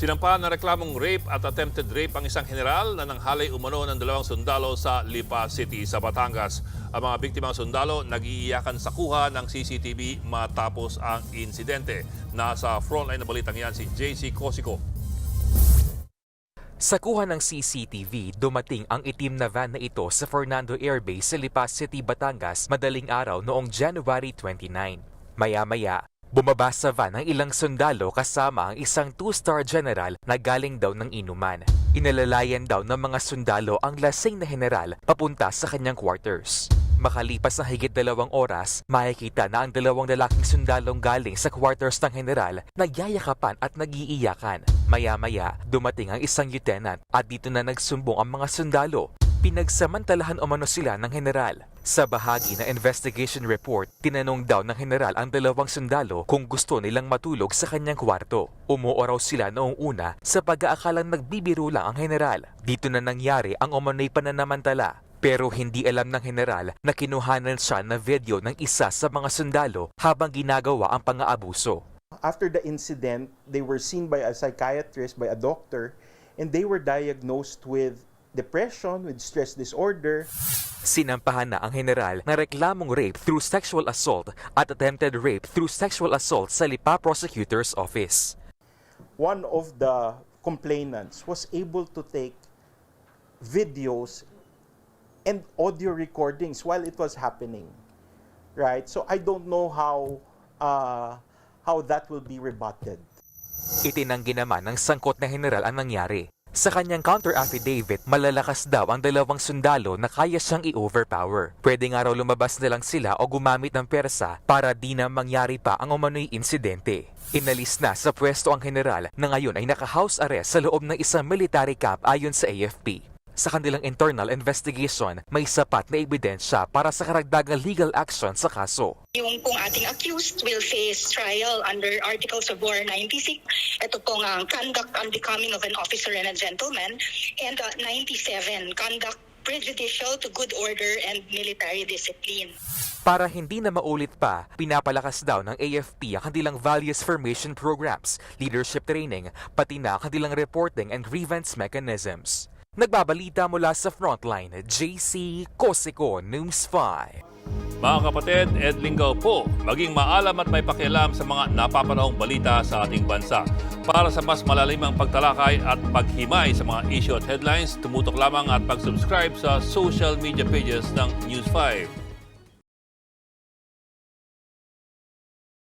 Sinampahan ng reklamong rape at attempted rape ang isang general na nanghalay umano ng dalawang sundalo sa Lipa City sa Batangas. Ang mga biktimang sundalo nagiiyakan sa kuha ng CCTV matapos ang insidente. Nasa frontline na balitang yan si JC Cosico. Sa kuha ng CCTV, dumating ang itim na van na ito sa Fernando Air Base sa Lipa City, Batangas madaling araw noong January 29. Maya-maya, bumaba sa van ang ilang sundalo kasama ang isang two-star general na galing daw ng inuman. Inalalayan daw ng mga sundalo ang lasing na general papunta sa kanyang quarters. Makalipas na higit dalawang oras, makikita na ang dalawang lalaking sundalong galing sa quarters ng general nagyayakapan at nagiiyakan. Maya-maya, dumating ang isang lieutenant at dito na nagsumbong ang mga sundalo. Pinagsamantalahan umano sila ng general. Sa bahagi ng investigation report, tinanong daw ng general ang dalawang sundalo kung gusto nilang matulog sa kanyang kwarto. Umuo raw sila noong una sa pag-aakalang nagbibiro lang ang general. Dito na nangyari ang umano'y pananamantala. Pero hindi alam ng general na kinuhanan siya na video ng isa sa mga sundalo habang ginagawa ang pang-aabuso. After the incident, they were seen by a psychiatrist, by a doctor, and they were diagnosed with depression, with stress disorder. Sinampahan na ang general na reklamong rape through sexual assault at attempted rape through sexual assault sa Lipa Prosecutor's Office. One of the complainants was able to take videos and audio recordings while it was happening. Right? So I don't know how uh, how that will be rebutted. Itinanggi naman ng sangkot na general ang nangyari. Sa kanyang counter affidavit, malalakas daw ang dalawang sundalo na kaya siyang i-overpower. Pwede nga raw lumabas na lang sila o gumamit ng persa para di na mangyari pa ang umano'y insidente. Inalis na sa pwesto ang general na ngayon ay naka-house arrest sa loob ng isang military camp ayon sa AFP. Sa kanilang internal investigation, may sapat na ebidensya para sa karagdagang legal action sa kaso. Yung pong ating accused will face trial under Articles of War 96. Ito pong ang conduct unbecoming of an officer and a gentleman. And uh, 97, conduct prejudicial to good order and military discipline. Para hindi na maulit pa, pinapalakas daw ng AFP ang kanilang values formation programs, leadership training, pati na ang kanilang reporting and grievance mechanisms. Nagbabalita mula sa Frontline, JC Cosico, News 5. Mga kapatid, Ed Lingaw po, maging maalam at may pakialam sa mga napapanahong balita sa ating bansa. Para sa mas malalimang pagtalakay at paghimay sa mga issue at headlines, tumutok lamang at pag-subscribe sa social media pages ng News 5.